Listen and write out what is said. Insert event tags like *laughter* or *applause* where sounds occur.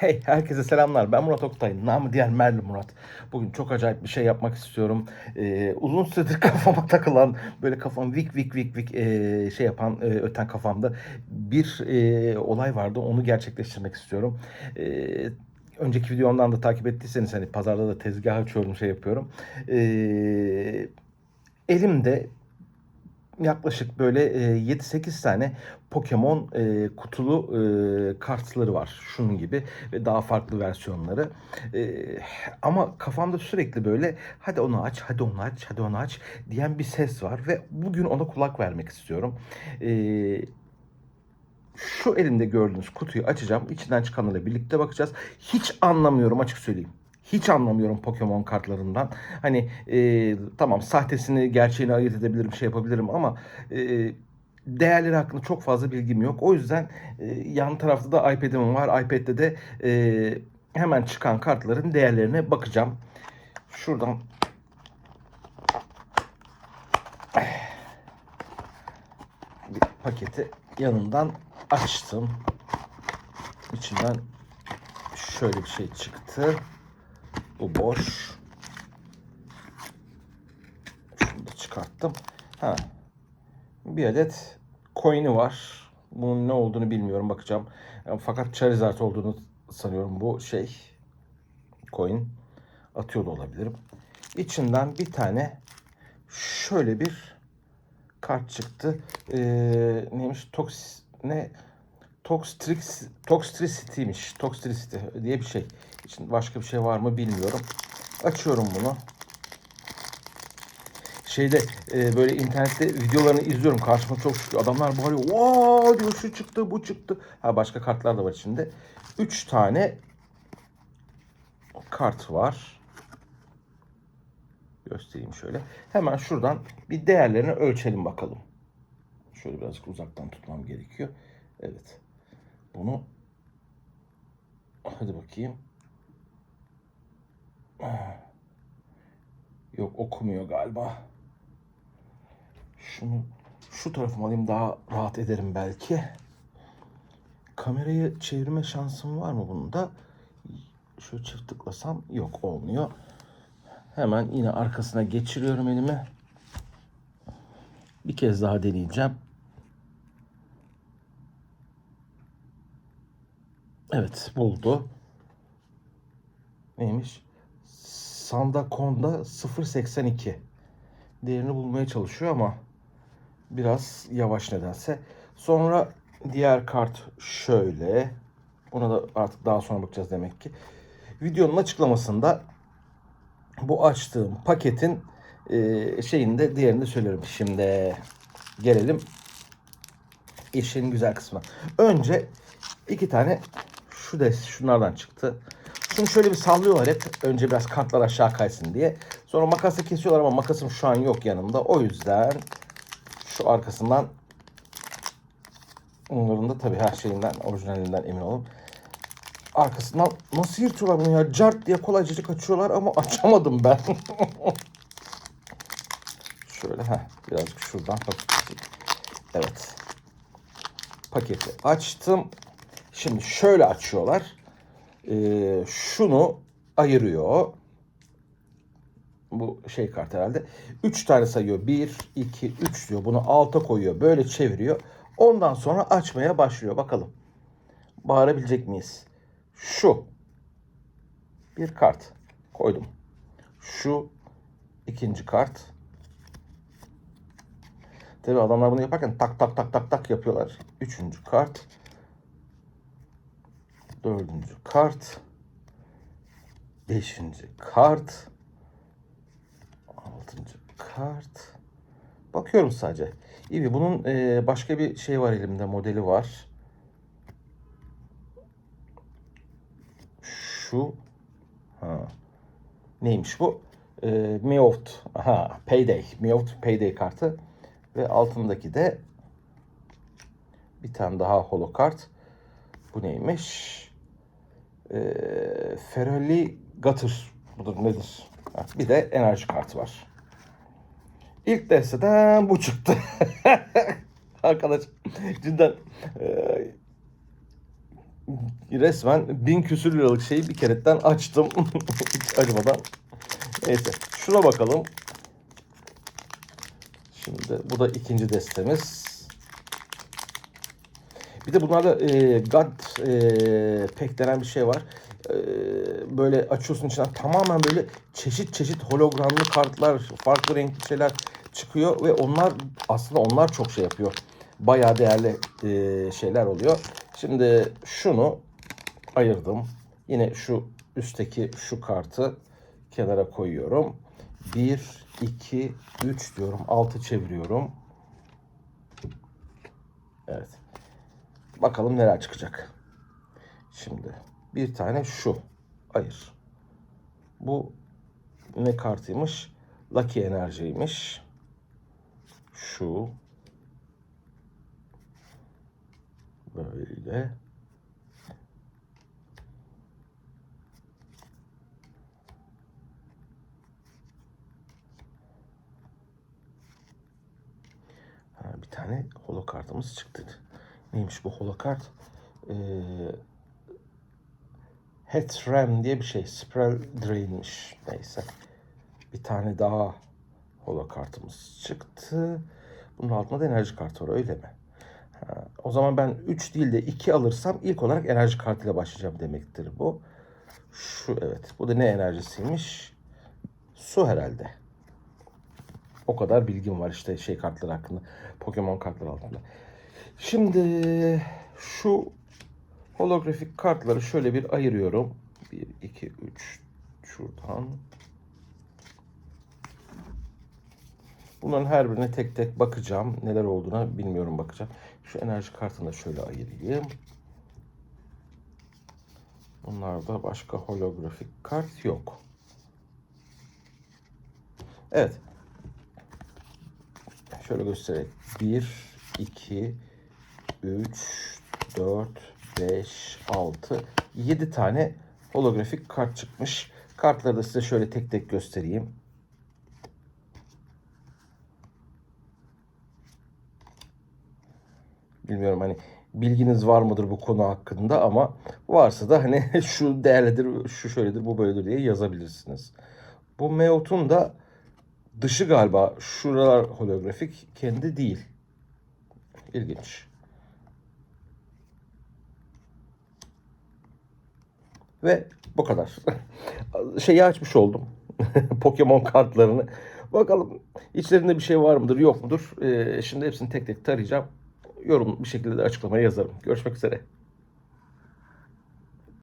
Hey herkese selamlar. Ben Murat Oktay. Namı diğer Merli Murat. Bugün çok acayip bir şey yapmak istiyorum. Ee, uzun süredir *laughs* kafama takılan böyle kafam vik vik vik vik ee, şey yapan ee, öten kafamda bir ee, olay vardı. Onu gerçekleştirmek istiyorum. Ee, önceki videomdan da takip ettiyseniz hani pazarda da tezgah açıyorum şey yapıyorum. Ee, elimde yaklaşık böyle e, 7-8 tane Pokemon e, kutulu e, kartları var. Şunun gibi ve daha farklı versiyonları. E, ama kafamda sürekli böyle hadi onu aç, hadi onu aç, hadi onu aç diyen bir ses var ve bugün ona kulak vermek istiyorum. E, şu elimde gördüğünüz kutuyu açacağım. İçinden çıkanlarla birlikte bakacağız. Hiç anlamıyorum açık söyleyeyim. Hiç anlamıyorum Pokemon kartlarından. Hani e, tamam sahtesini gerçeğini ayırt edebilirim şey yapabilirim ama e, değerleri hakkında çok fazla bilgim yok. O yüzden e, yan tarafta da iPad'im var. iPad'de de e, hemen çıkan kartların değerlerine bakacağım. Şuradan bir paketi yanından açtım. İçinden şöyle bir şey çıktı. Bu boş. Şunu da çıkarttım. Ha. Bir adet coin'i var. Bunun ne olduğunu bilmiyorum bakacağım. Yani Fakat Charizard olduğunu sanıyorum bu şey. Coin. Atıyor da olabilirim. İçinden bir tane şöyle bir kart çıktı. Ee, neymiş? Tox ne? Toxtrix, Toxtricity'miş. Toxtricity diye bir şey. İçinde başka bir şey var mı bilmiyorum. Açıyorum bunu. Şeyde e, böyle internette videolarını izliyorum. Karşıma çok çıkıyor. Adamlar bağırıyor. Wow diyor şu çıktı bu çıktı. Ha başka kartlar da var içinde. 3 tane kart var. Göstereyim şöyle. Hemen şuradan bir değerlerini ölçelim bakalım. Şöyle birazcık uzaktan tutmam gerekiyor. Evet. Bunu hadi bakayım. Yok okumuyor galiba. Şunu şu tarafıma alayım daha rahat ederim belki. Kamerayı çevirme şansım var mı bunda? Şöyle çift tıklasam yok olmuyor. Hemen yine arkasına geçiriyorum elimi. Bir kez daha deneyeceğim. Evet buldu. Neymiş? Sandakonda 0.82. Değerini bulmaya çalışıyor ama biraz yavaş nedense. Sonra diğer kart şöyle. Buna da artık daha sonra bakacağız demek ki. Videonun açıklamasında bu açtığım paketin e, şeyinde diğerini de söylerim. Şimdi gelelim işin güzel kısmına. Önce iki tane şu da şunlardan çıktı. Şunu şöyle bir sallıyorlar hep. Önce biraz kartlar aşağı kaysın diye. Sonra makası kesiyorlar ama makasım şu an yok yanımda. O yüzden şu arkasından onların da tabii her şeyinden, orijinalinden emin olun. Arkasından nasıl yırtıyorlar bunu ya? Cart diye kolaycacık açıyorlar ama *laughs* açamadım ben. *laughs* Şöyle ha birazcık şuradan. Evet. Paketi açtım. Şimdi şöyle açıyorlar. Ee, şunu ayırıyor. Bu şey kart herhalde. 3 tane sayıyor. 1, 2, 3 diyor. Bunu alta koyuyor. Böyle çeviriyor. Ondan sonra açmaya başlıyor. Bakalım. Bağırabilecek miyiz? Şu. Bir kart. Koydum. Şu. ikinci kart. Tabi adamlar bunu yaparken tak tak tak tak tak yapıyorlar. Üçüncü kart. Dördüncü kart. Beşinci kart. Altıncı kart. Bakıyorum sadece. İyi bunun e, başka bir şey var elimde modeli var. Şu. Ha. Neymiş bu? E, Meowth. Aha, Payday. Meowth Payday kartı. Ve altındaki de bir tane daha holo kart. Bu neymiş? Ee, Ferrari Gutter. Budur nedir? Ha, bir de enerji kartı var. İlk desteden bu çıktı. *laughs* Arkadaş cidden e, resmen bin küsür liralık şeyi bir keretten açtım. *laughs* Hiç acımadan. Neyse. Şuna bakalım. Şimdi bu da ikinci destemiz. Bir de bunlarda e, God e, Pack denen bir şey var. E, böyle açıyorsun içinden tamamen böyle çeşit çeşit hologramlı kartlar, farklı renkli şeyler çıkıyor ve onlar aslında onlar çok şey yapıyor. Bayağı değerli e, şeyler oluyor. Şimdi şunu ayırdım. Yine şu üstteki şu kartı kenara koyuyorum. 1, 2, 3 diyorum. 6 çeviriyorum. Evet. Bakalım neler çıkacak. Şimdi bir tane şu. Hayır. Bu ne kartıymış? Lucky enerjiymiş. Şu. Böyle. Ha, bir tane holo kartımız çıktı. Neymiş bu holo kart? Ee, Headram diye bir şey. Spiral Drain'miş. Neyse. Bir tane daha holo kartımız çıktı. Bunun altında da enerji kartı var öyle mi? Ha, o zaman ben 3 değil de 2 alırsam ilk olarak enerji kartıyla başlayacağım demektir bu. Şu evet. Bu da ne enerjisiymiş? Su herhalde. O kadar bilgim var işte şey kartları hakkında. Pokemon kartları altında. Şimdi şu holografik kartları şöyle bir ayırıyorum. 1, 2, 3 şuradan. Bunların her birine tek tek bakacağım. Neler olduğuna bilmiyorum bakacağım. Şu enerji kartını da şöyle ayırayım. Bunlarda başka holografik kart yok. Evet. Şöyle göstereyim. 1, 2, 3, 4, 5, 6, 7 tane holografik kart çıkmış. Kartları da size şöyle tek tek göstereyim. Bilmiyorum hani bilginiz var mıdır bu konu hakkında ama varsa da hani *laughs* şu değerlidir, şu şöyledir, bu böyledir diye yazabilirsiniz. Bu Meot'un da dışı galiba şuralar holografik, kendi değil. İlginç. Ve bu kadar. *laughs* Şeyi açmış oldum. *laughs* Pokemon kartlarını. Bakalım içlerinde bir şey var mıdır yok mudur? Ee, şimdi hepsini tek tek tarayacağım. Yorum bir şekilde de açıklamaya yazarım. Görüşmek üzere.